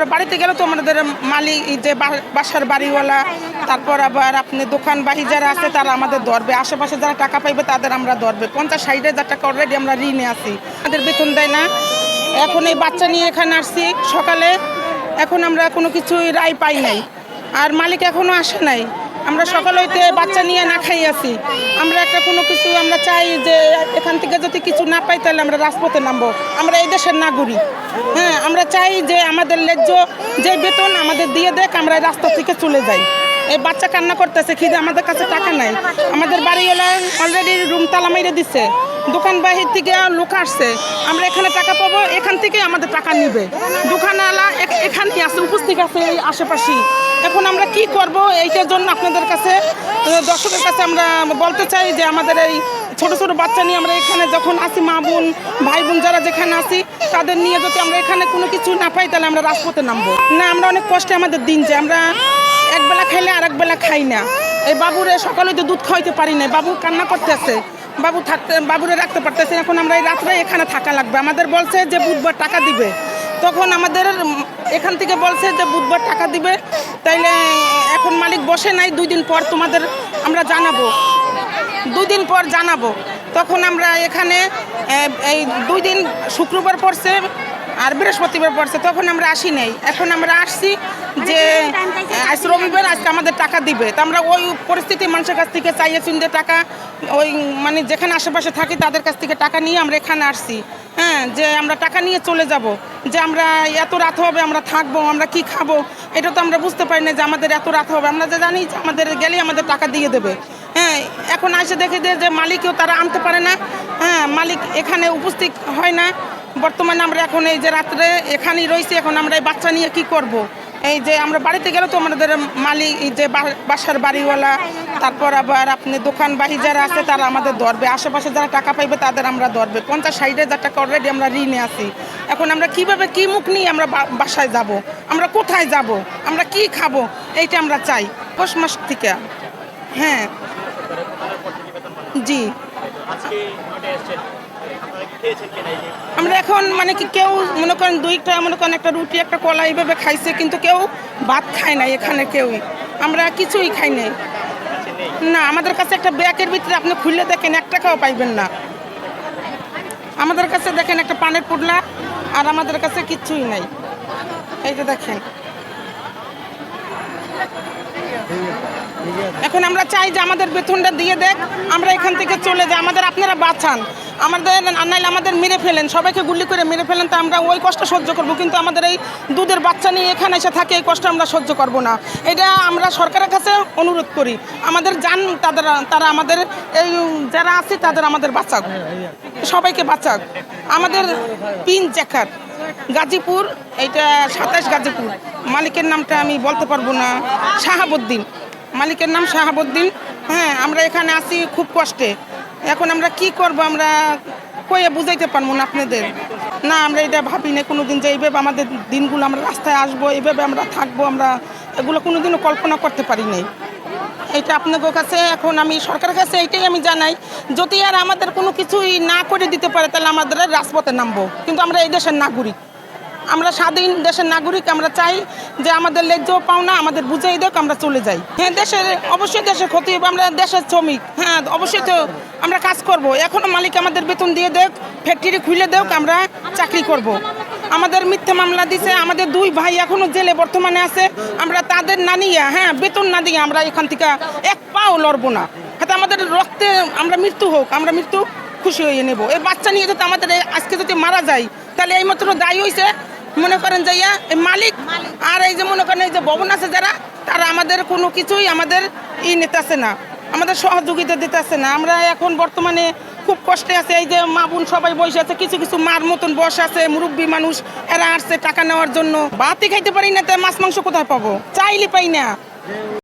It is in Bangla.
আমরা বাড়িতে গেলে তো আমাদের মালিক যে বাসার বাড়িওয়ালা, তারপর আবার আপনি দোকান বাহি যারা আছে, তারা আমাদের ধরবে। আশেপাশে যারা টাকা পাইবে, তাদের আমরা ধরবে। পঞ্চাশ, ষাট হাজার টাকা অলরেডি আমরা ঋণে আছি। আমাদের বেতন দেয় না। এখন এই বাচ্চা নিয়ে এখানে আসছি সকালে। এখন আমরা কোনো কিছুই রায় পাই নাই। আর মালিক এখনও আসে নাই। আমরা সকাল হইতে বাচ্চা নিয়ে না খাই আছি। আমরা একটা কোনো কিছু, আমরা চাই যে এখান থেকে যদি কিছু না পাই তাহলে আমরা রাজপথে নামবো। আমরা এই দেশের নাগরিক। হ্যাঁ আমরা চাই যে আমাদের ন্যায্য যে বেতন আমাদের দিয়ে দেখ আমরা রাস্তা থেকে চলে যাই। এই বাচ্চা কান্না করতেছে, খিদে, আমাদের কাছে টাকা নাই। আমাদের বাড়ি বাড়িওয়ালা অলরেডি রুম তালা মেরে দিচ্ছে দোকান বাহির থেকে লোক আসছে। আমরা এখানে টাকা পাবো, এখান থেকে আমাদের টাকা নিবে। দোকানওয়ালা এখ- এখানেই আছে, উপস্থিত আছে এই আশেপাশে। এখন আমরা কি করব? এইটার জন্য আপনাদের কাছে দর্শকের কাছে আমরা বলতে চাই যে আমাদের এই ছোট ছোট বাচ্চা নিয়ে আমরা এখানে যখন আসি, মা বোন, ভাই বোন যারা যেখানে আসি, তাদের নিয়ে যদি আমরা এখানে কোনো কিছু না পাই, তাহলে আমরা রাজপথে নামবো। না, আমরা অনেক কষ্টে আমাদের দিন যে আমরা একবেলা খাইলে আর একবেলা খাই না। এই বাবুরে সকালে তো দুধ খাওয়াইতে পারি না বাবু কান্না করতেছে। বাবু থাকতে, বাবুরে রাখতে পারতেছে এখন আমরা এই রাত্রে এখানে থাকা লাগবে। আমাদের বলছে যে বুধবার টাকা দিবে। তখন আমাদের এখান থেকে বলছে যে বুধবার টাকা দিবে। তাইলে এখন মালিক বসে নাই। দুই দিন পর তোমাদের আমরা জানাব। দুই দিন পর জানাব। তখন আমরা এখানে এই দুই দিন শুক্রবার পড়ছে। আর বৃহস্পতিবার পড়ছে, তখন আমরা আসি নাই। এখন আমরা আসছি যে, আজ রবিবার আজকে আমাদের টাকা দিবে। তো আমরা ওই পরিস্থিতি মানুষের কাছ থেকে চাইয়ে চিনতে টাকা, ওই মানে যেখানে আশেপাশে থাকি তাদের কাছ থেকে টাকা নিয়ে আমরা এখানে আসছি। হ্যাঁ যে আমরা টাকা নিয়ে চলে যাব, যে আমরা এত রাত হবে আমরা থাকব, আমরা কি খাব, এটা তো আমরা বুঝতে পারি না যে আমাদের এত রাত হবে। আমরা যে জানি যে আমাদের গেলেই আমাদের টাকা দিয়ে দেবে। হ্যাঁ এখন এসে দেখে যে মালিকও তারা আনতে পারে না। হ্যাঁ মালিক এখানে উপস্থিত হয় না। বর্তমানে আমরা এখন এই যে রাত্রে এখানেই রয়েছি, এখন আমরা এই বাচ্চা নিয়ে কি করব। এই যে আমরা বাড়িতে গেলে তো আমাদের মালিক, এই যে বাসার বাড়িওয়ালা, তারপর আবার আপনি দোকান বাহি যারা আছে, তারা আমাদের ধরবে। আশেপাশে যারা টাকা পাইবে, তাদের আমরা ধরবে। পঞ্চাশ, ষাট হাজার টাকা অলরেডি আমরা ঋণে আছি। এখন আমরা কীভাবে, কি মুখ নিয়ে আমরা বাসায় যাব। আমরা কোথায় যাব। আমরা কি খাব? এইটা আমরা চাই। পৌষ মাস থেকে। হ্যাঁ। জি। আমরা এখন মানে কি কেউ মনে করেন দুইটা, মনে করেন একটা রুটি, একটা কলা এইভাবে খাইছে, কিন্তু কেউ ভাত খায় না এখানে কেউই আমরা কিছুই খাই নাই। না, আমাদের কাছে একটা ব্যাগের ভিতরে আপনি খুললে দেখেন, এক টাকাও পাইবেন না। আমাদের কাছে দেখেন একটা পানের পুডলা, আর আমাদের কাছে কিচ্ছুই নাই। এই যে দেখেন। এখন আমরা চাই যে আমাদের বেতনটা দিয়ে দেখ, আমরা এখান থেকে চলে যাই, আমাদের আপনারা বাঁচান। আমাদের নাইলে আমাদের মেরে ফেলেন, সবাইকে গুলি করে মেরে ফেলেন, তো আমরা ওই কষ্ট সহ্য করব। কিন্তু আমাদের এই দুধের বাচ্চা নিয়ে এখানে এসে থাকে, এই কষ্ট আমরা সহ্য করব না। এটা আমরা সরকারের কাছে অনুরোধ করি, আমাদের যান, তাদের, তারা আমাদের এই যারা আছে, তাদের আমাদের বাঁচাক। সবাইকে বাঁচাক। আমাদের পিন চেকার। গাজীপুর, এইটা সাতাশ গাজীপুর। মালিকের নামটা আমি বলতে পারব না। শাহাবুদ্দিন। মালিকের নাম শাহাবুদ্দিন। হ্যাঁ আমরা এখানে আসি খুব কষ্টে। এখন আমরা কি করব, আমরা কয়ে বুঝাইতে পারব না আপনাদের। না, আমরা এটা ভাবি না কোনো দিন যে এইভাবে আমাদের দিনগুলো আমরা রাস্তায় আসব, এইভাবে আমরা থাকব, আমরা এগুলো কোনো দিনও কল্পনা করতে পারি নাই। এটা আপনাদের কাছে, এখন আমি সরকারের কাছে এইটাই আমি জানাই, যদি আর আমাদের কোনো কিছুই না করে দিতে পারে, তাহলে আমাদের রাজপথে নামবো। কিন্তু আমরা এই দেশের নাগরিক। আমরা স্বাধীন দেশের নাগরিক, আমরা চাই যে আমাদের ন্যায্য পাওনা আমাদের বুঝাই দেখ আমরা চলে যাই। হ্যাঁ দেশের, অবশ্যই দেশের ক্ষতি হবে, আমরা দেশের শ্রমিক। হ্যাঁ অবশ্যই তো আমরা কাজ করব। এখনও মালিক আমাদের বেতন দিয়ে দেখ ফ্যাক্টরি খুলে দেখ আমরা চাকরি করব। আমাদের মিথ্যা মামলা দিছে, আমাদের দুই ভাই এখনও জেলে বর্তমানে আছে, আমরা তাদের না নিয়ে হ্যাঁ বেতন না দিয়ে আমরা এখান থেকে এক পাও লড়বো না। হাতে আমাদের রক্তে আমরা মৃত্যু হোক, আমরা মৃত্যু খুশি হয়ে নেব। এই বাচ্চা নিয়ে যদি আমাদের আজকে যদি মারা যায়, তাহলে এই মাত্র দায়ী হয়েছে মনে করেন যে ইয়া, মালিক। আর এই যে মনে করেন এই যে ভবন আছে যারা তারা আমাদের কোনো কিছুই আমাদের ই নিতেছে না। আমাদের সহযোগিতা দিতেছে না। আমরা এখন বর্তমানে খুব কষ্টে আছে। এই যে মা বোন সবাই বসে আছে কিছু কিছু মার মতন বস আছে মুরব্বী মানুষ এরা আসছে টাকা নেওয়ার জন্য। বাতি খাইতে পারি না তাই মাছ মাংস কোথায় পাবো? চাইলে পাই না।